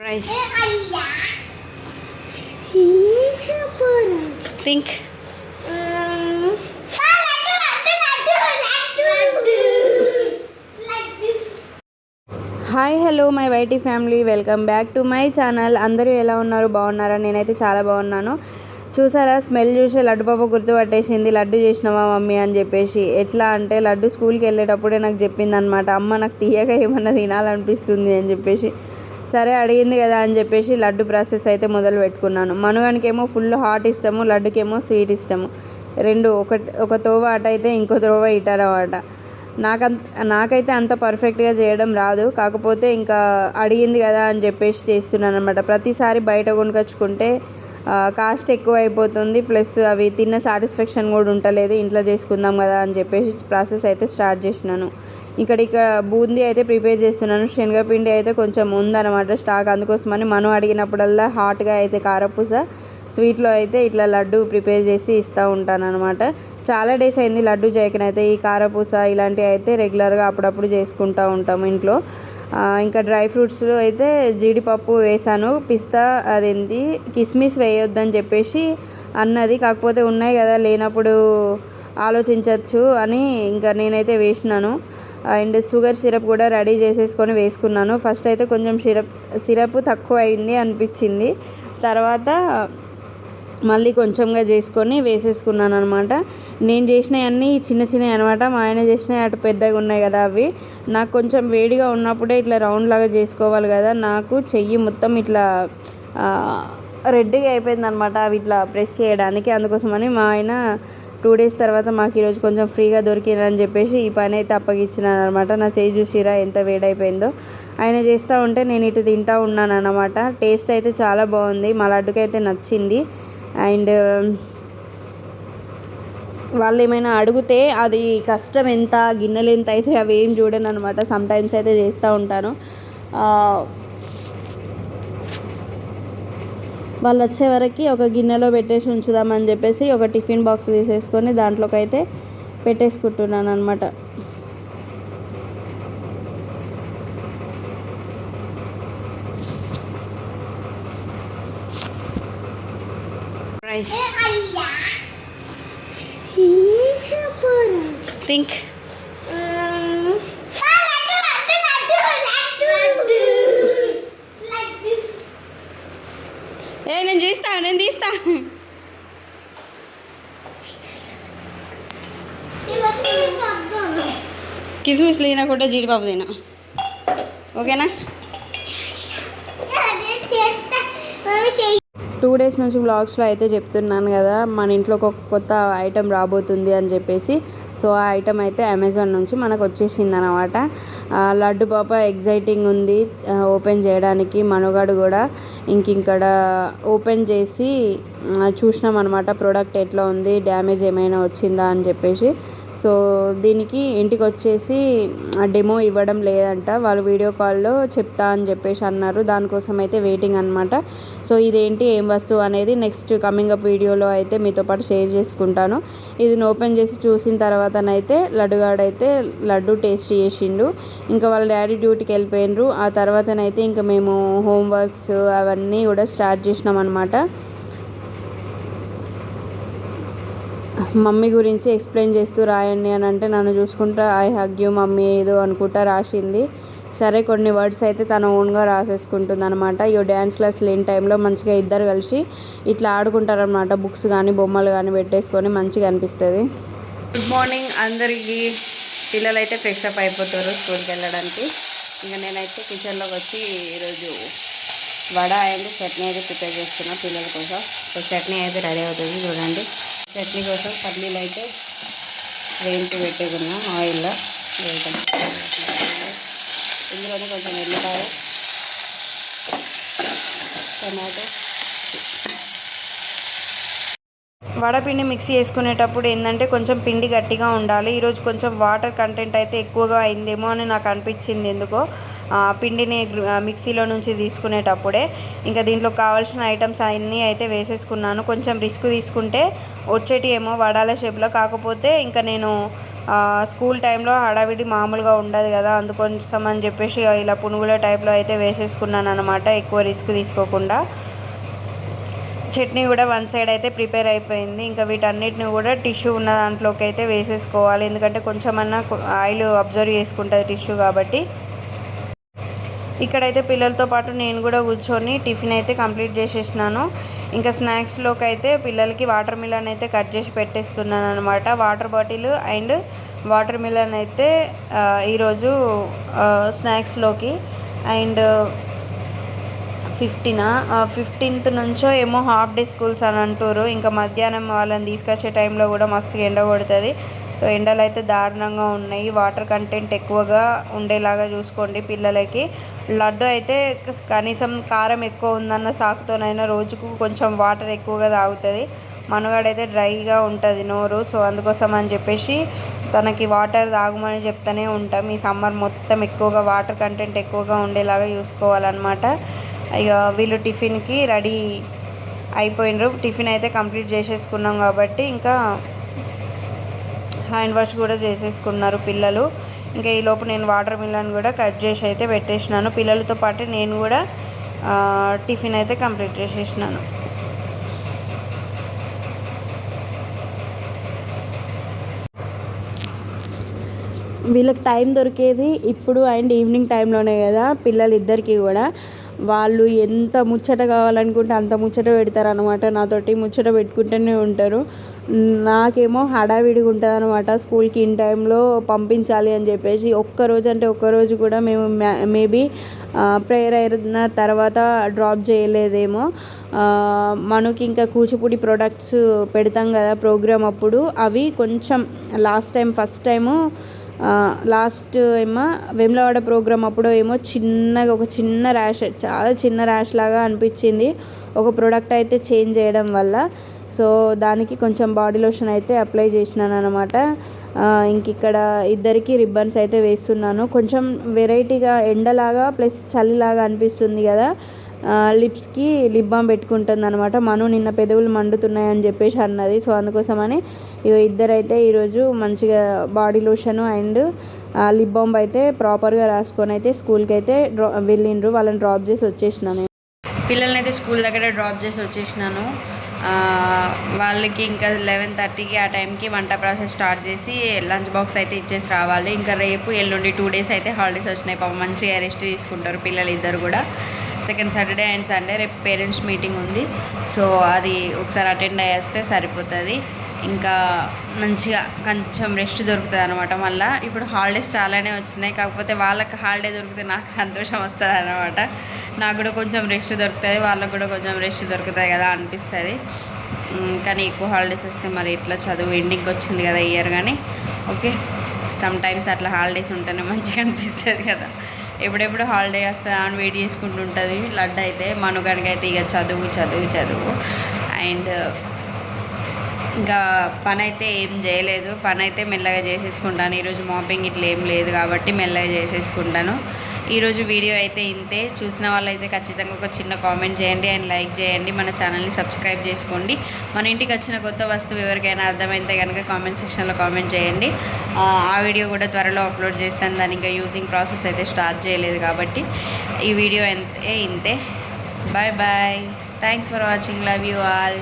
Rice. Ayah. Think. Hi hello my YT family welcome back to my channel అందరూ ఎలా ఉన్నారు? బాగున్నారా? నేనైతే చాలా బాగున్నాను. చూసారా? స్మెల్ చూసి లడ్డు పాప గుర్తుపట్టేసింది లడ్డు చేసినావా మమ్మీ అని చెప్పేసి. ఎట్లా అంటే లడ్డు స్కూల్కి వెళ్ళేటప్పుడే నాకు చెప్పింది అనమాట అమ్మ నాకు తీయగా ఏమన్నా తినాలనిపిస్తుంది అని చెప్పేసి. సరే అడిగింది కదా అని చెప్పేసి లడ్డు ప్రాసెస్ అయితే మొదలు పెట్టుకున్నాను. మనుగానికేమో ఫుల్ హాట్ ఇష్టము లడ్డుకేమో స్వీట్ ఇష్టము. రెండు ఒక ఒక తోవ అయితే ఇంకో తోవ ఇటు అనమాట నాకంత నాకైతే అంత పర్ఫెక్ట్గా చేయడం రాదు. కాకపోతే ఇంకా అడిగింది కదా అని చెప్పేసి చేస్తున్నాను అనమాట ప్రతిసారి బయట కొనుకొచ్చుకుంటే కాస్ట్ ఎక్కువ అయిపోతుంది ప్లస్ అవి తిన్న సాటిస్ఫాక్షన్ కూడా ఉండలేదు ఇంట్లో చేసుకుందాం కదా అని చెప్పేసి ప్రాసెస్ అయితే స్టార్ట్ చేసినాను. ఇక్కడ ఇక బూందీ అయితే ప్రిపేర్ చేస్తున్నాను. శనగపిండి అయితే కొంచెం ఉందన్నమాట స్టాక్. అందుకోసమని మనం అడిగినప్పుడల్లా హాట్గా అయితే కారపూస స్వీట్లో అయితే ఇట్లా లడ్డు ప్రిపేర్ చేసి ఇస్తూ ఉంటాను అనమాట చాలా డేస్ అయింది లడ్డు చేయకనైతే ఈ కారపూస ఇలాంటివి అయితే రెగ్యులర్గా అప్పుడప్పుడు చేసుకుంటూ ఉంటాము ఇంట్లో. ఇంకా డ్రై ఫ్రూట్స్లో అయితే జీడిపప్పు వేసాను. పిస్తా అదేంటి కిస్మిస్ వేయొద్దని చెప్పేసి అన్నది. కాకపోతే ఉన్నాయి కదా లేనప్పుడు ఆలోచించవచ్చు అని ఇంకా నేనైతే వేసినాను. అండ్ షుగర్ సిరప్ కూడా రెడీ చేసేసుకొని వేసుకున్నాను. ఫస్ట్ అయితే కొంచెం సిరప్ సిరప్ తక్కువ అయింది అనిపించింది. తర్వాత మళ్ళీ కొంచెంగా చేసుకొని వేసేసుకున్నాను అనమాట నేను చేసినవన్నీ చిన్న చిన్నవి అనమాట మా ఆయన చేసినవి అటు పెద్దగా ఉన్నాయి కదా అవి. నాకు కొంచెం వేడిగా ఉన్నప్పుడే ఇట్లా రౌండ్ లాగా చేసుకోవాలి కదా. నాకు చెయ్యి మొత్తం ఇట్లా రెడ్గా అయిపోయింది అనమాట అవి ఇట్లా ప్రెస్ చేయడానికి అందుకోసమని మా ఆయన టూ డేస్ తర్వాత మాకు ఈరోజు కొంచెం ఫ్రీగా దొరికిందని చెప్పేసి ఈ పని అయితే అప్పగించినాను అనమాట నా చేయి చూసిరా ఎంత వేడైపోయిందో. ఆయన చేస్తూ ఉంటే నేను ఇటు తింటా ఉన్నాను అనమాట టేస్ట్ అయితే చాలా బాగుంది. మా లడ్డుకైతే నచ్చింది. అండ్ వాళ్ళు ఏమైనా అడిగితే అది కష్టం ఎంత గిన్నెలు ఎంత అయితే అవి ఏం చూడను అనమాట సమ్ టైమ్స్ అయితే చేస్తూ ఉంటాను ఆ, వాళ్ళు వచ్చే వరకు ఒక గిన్నెలో పెట్టేసి ఉంచుదామని చెప్పేసి ఒక టిఫిన్ బాక్స్ తీసేసుకొని దాంట్లోకి అయితే పెట్టేసుకుంటున్నాను అనమాట? థింక్ ఏ నేను చేస్తా నేను తీస్తా. కిస్మిస్ లేనకుండా జీడిపప్పు తినా ఓకేనా? టూ డేస్ నుంచి వ్లాగ్స్లో అయితే చెప్తున్నాను కదా మన ఇంట్లో ఒక కొత్త ఐటెం రాబోతుంది అని చెప్పేసి. సో ఆ ఐటెం అయితే అమెజాన్ నుంచి మనకు వచ్చేసింది అనమాట లడ్డు పాప ఎగ్జైటింగ్ ఉంది ఓపెన్ చేయడానికి. మనుగాడు కూడా ఇంక ఇక్కడ ఓపెన్ చేసి చూసినాం అనమాట ప్రోడక్ట్ ఎట్లా ఉంది డ్యామేజ్ ఏమైనా వచ్చిందా అని చెప్పేసి. సో దీనికి ఇంటికి వచ్చేసి డెమో ఇవ్వడం లేదంట. వాళ్ళు వీడియో కాల్లో చెప్తా అని చెప్పేసి అన్నారు. దానికోసం అయితే వెయిటింగ్ అనమాట సో ఇదేంటి ఏం వస్తువు అనేది నెక్స్ట్ కమింగ్ అప్ వీడియోలో అయితే మీతో పాటు షేర్ చేసుకుంటాను. ఇది ఓపెన్ చేసి చూసిన తర్వాతనైతే లడ్డుగాడైతే లడ్డు టేస్ట్ చేసిండు. ఇంకా వాళ్ళ డాడీ డ్యూటీకి వెళ్ళిపోయినరు. ఆ తర్వాతనైతే ఇంకా మేము హోంవర్క్స్ అవన్నీ కూడా స్టార్ట్ చేసినాం అనమాట మమ్మీ గురించి ఎక్స్ప్లెయిన్ చేస్తూ రాయండి అని అంటే నన్ను చూసుకుంటా ఐ హగ్ యూ మమ్మీ ఏదో అనుకుంటా రాసింది. సరే కొన్ని వర్డ్స్ అయితే తన ఓన్గా రాసేసుకుంటుంది అనమాట ఈ డ్యాన్స్ క్లాస్ లేని టైంలో మంచిగా ఇద్దరు కలిసి ఇట్లా ఆడుకుంటారనమాట బుక్స్ కానీ బొమ్మలు కానీ పెట్టేసుకొని మంచిగా అనిపిస్తుంది. గుడ్ మార్నింగ్ అందరికీ. పిల్లలు అయితే ఫ్రెష్ అప్ అయిపోతారు స్కూల్కి వెళ్ళడానికి. ఇంకా నేనైతే కిచెన్లోకి వచ్చి ఈరోజు వడ అండ్ చట్నీ అయితే ప్రిపేర్ చేస్తున్నా పిల్లల కోసం. సో చట్నీ అయితే రెడీ అవుతుంది చూడండి. చట్నీ కోసం పల్లీలు అయితే వేయించి పెట్టుకున్నాం ఆయిల్లో వేయటం. ఇందులోనే కొంచెం ఎల్లిపాయ టమాటో వడపిండి మిక్సీ చేసుకునేటప్పుడు ఏంటంటే కొంచెం పిండి గట్టిగా ఉండాలి. ఈరోజు కొంచెం వాటర్ కంటెంట్ అయితే ఎక్కువగా అయిందేమో అని నాకు అనిపించింది ఎందుకో. పిండిని మిక్సీలో నుంచి తీసుకునేటప్పుడే ఇంకా దీంట్లో కావాల్సిన ఐటమ్స్ అన్నీ అయితే వేసేసుకున్నాను. కొంచెం రిస్క్ తీసుకుంటే వచ్చేటి ఏమో వడాల షేప్లో. కాకపోతే ఇంకా నేను స్కూల్ టైంలో హడావిడి మామూలుగా ఉండదు కదా అందుకోసం అని చెప్పేసి ఇలా పునుగుల టైప్లో అయితే వేసేసుకున్నాను అనమాట ఎక్కువ రిస్క్ తీసుకోకుండా. చట్నీ కూడా వన్ సైడ్ అయితే ప్రిపేర్ అయిపోయింది. ఇంకా వీటన్నిటిని కూడా టిష్యూ ఉన్న దాంట్లోకి అయితే వేసేసుకోవాలి. ఎందుకంటే కొంచెమన్నా ఆయిల్ అబ్జర్వ్ చేసుకుంటుంది టిష్యూ కాబట్టి. ఇక్కడైతే పిల్లలతో పాటు నేను కూడా కూర్చొని టిఫిన్ అయితే కంప్లీట్ చేసేసినాను. ఇంకా స్నాక్స్లోకి అయితే పిల్లలకి వాటర్ మిలన్ అయితే కట్ చేసి పెట్టేస్తున్నాను అనమాట water bottle and watermelon అయితే ఈరోజు స్నాక్స్లోకి అండ్ ఫిఫ్టీనా? ఫిఫ్టీన్త్ నుంచో ఏమో హాఫ్ డే స్కూల్స్ అని అంటారు ఇంకా మధ్యాహ్నం వాళ్ళని తీసుకొచ్చే టైంలో కూడా మస్తుగా ఎండ కొడుతుంది. సో ఎండలు అయితే దారుణంగా ఉన్నాయి. వాటర్ కంటెంట్ ఎక్కువగా ఉండేలాగా చూసుకోండి పిల్లలకి. లడ్డు అయితే కనీసం కారం ఎక్కువ ఉందన్న సాకుతోనైనా రోజుకు కొంచెం వాటర్ ఎక్కువగా తాగుతుంది. మనుగాడైతే డ్రైగా ఉంటుంది నోరు. సో అందుకోసం అని చెప్పేసి తనకి వాటర్ తాగమని చెప్తూనే ఉంటాం. ఈ సమ్మర్ మొత్తం ఎక్కువగా వాటర్ కంటెంట్ ఎక్కువగా ఉండేలాగా చూసుకోవాలన్నమాట. ఇక వీళ్ళు టిఫిన్కి రెడీ అయిపోయినరు. టిఫిన్ అయితే కంప్లీట్ చేసేసుకున్నాం కాబట్టి ఇంకా హ్యాండ్ వాష్ కూడా చేసేసుకున్నారు పిల్లలు. ఇంకా ఈ లోపు నేను వాటర్ మిలన్ కూడా కట్ చేసి అయితే పెట్టేసినాను. పిల్లలతో పాటు నేను కూడా టిఫిన్ అయితే కంప్లీట్ చేసేసినాను. వీళ్ళకి టైం దొరికేది ఇప్పుడు అండ్ ఈవినింగ్ టైంలోనే కదా పిల్లలిద్దరికీ కూడా. వాళ్ళు ఎంత ముచ్చట కావాలనుకుంటే అంత ముచ్చట పెడతారు అనమాట నాతోటి ముచ్చట పెట్టుకుంటూనే ఉంటారు. నాకేమో హడావిడిగా ఉంటుంది అనమాట స్కూల్కి ఇన్ టైంలో పంపించాలి అని చెప్పేసి ఒక్కరోజు అంటే ఒక్కరోజు కూడా మేము మేబీ ప్రేయర్ అయిన తర్వాత డ్రాప్ చేయలేదేమో. మనకి ఇంకా కూచిపూడి ప్రొడక్ట్స్ పెడతాం కదా ప్రోగ్రామ్ అప్పుడు. అవి కొంచెం last time first time last ఏమో వేములవాడ ప్రోగ్రామ్ అప్పుడు ఏమో చిన్నగా ఒక చిన్న ర్యాష్ చాలా చిన్న ర్యాష్ లాగా అనిపించింది. ఒక ప్రోడక్ట్ అయితే చేంజ్ చేయడం వల్ల. సో దానికి కొంచెం బాడీ లోషన్ అయితే అప్లై చేసినాను అనమాట ఇంక ఇక్కడ ఇద్దరికి రిబ్బన్స్ అయితే వేస్తున్నాను. కొంచెం వెరైటీగా ఎండలాగా ప్లస్ చలిలాగా అనిపిస్తుంది కదా. లిప్స్కి లిప్ బామ్ పెట్టుకుంటుంది అనమాట మను నిన్న పెదవులు మండుతున్నాయని చెప్పేసి అన్నది. సో అందుకోసమని ఇక ఇద్దరైతే ఈరోజు మంచిగా body lotion and lip balm అయితే ప్రాపర్గా రాసుకొని అయితే స్కూల్కి అయితే డ్రా వెళ్ళిండ్రు. వాళ్ళని డ్రాప్ చేసి వచ్చేసినాను పిల్లల్ని అయితే స్కూల్ దగ్గర డ్రాప్ చేసి వచ్చేసినాను. వాళ్ళకి ఇంకా లెవెన్ థర్టీకి ఆ టైంకి వంట ప్రాసెస్ స్టార్ట్ చేసి లంచ్ బాక్స్ అయితే ఇచ్చేసి రావాలి. ఇంకా రేపు ఎల్లుండి టూ డేస్ అయితే హాలిడేస్ వచ్చినాయి. పాపం మంచిగా రెస్ట్ తీసుకుంటారు పిల్లలు ఇద్దరు కూడా. సెకండ్ సాటర్డే అండ్ సండే రేపు పేరెంట్స్ మీటింగ్ ఉంది. సో అది ఒకసారి అటెండ్ అయ్యేస్తే సరిపోతుంది. ఇంకా మంచిగా కొంచెం రెస్ట్ దొరుకుతుంది అనమాట మళ్ళీ. ఇప్పుడు హాలిడేస్ చాలానే వచ్చినాయి. కాకపోతే వాళ్ళకి హాలిడే దొరికితే నాకు సంతోషం వస్తుంది అనమాట నాకు కూడా కొంచెం రెస్ట్ దొరుకుతుంది. వాళ్ళకు కూడా కొంచెం రెస్ట్ దొరుకుతుంది కదా అనిపిస్తుంది. కానీ ఎక్కువ హాలిడేస్ వస్తే మరి ఇట్లా చదువు ఎండింగ్కి వచ్చింది కదా ఇయర్ కానీ ఓకే సమ్ టైమ్స్ అట్లా హాలిడేస్ ఉంటేనే మంచిగా అనిపిస్తుంది కదా. ఎప్పుడెప్పుడు హాలిడే వస్తుందా అని వెయిట్ చేసుకుంటూ ఉంటుంది లడ్డు అయితే మనుగడికి అయితే ఇక చదువు చదువు చదువు. అండ్ ఇంకా పని అయితే ఏం చేయలేదు. పని అయితే మెల్లగా చేసేసుకుంటాను. ఈరోజు మాపింగ్ ఇట్లా ఏం లేదు కాబట్టి మెల్లగా చేసేసుకుంటాను. ఈరోజు వీడియో అయితే ఇంతే. చూసిన వాళ్ళైతే ఖచ్చితంగా ఒక చిన్న కామెంట్ చేయండి అండ్ లైక్ చేయండి. మన ఛానల్ని సబ్స్క్రైబ్ చేసుకోండి. మన ఇంటికి వచ్చిన కొత్త వస్తువు ఎవరికైనా అర్థమైతే కనుక కామెంట్ సెక్షన్లో కామెంట్ చేయండి. ఆ ఆ వీడియో కూడా త్వరలో అప్లోడ్ చేస్తాను. దాని ఇంకా యూజింగ్ ప్రాసెస్ అయితే స్టార్ట్ చేయలేదు కాబట్టి ఈ వీడియో అంతే ఇంతే. Bye bye. Thanks for watching love you all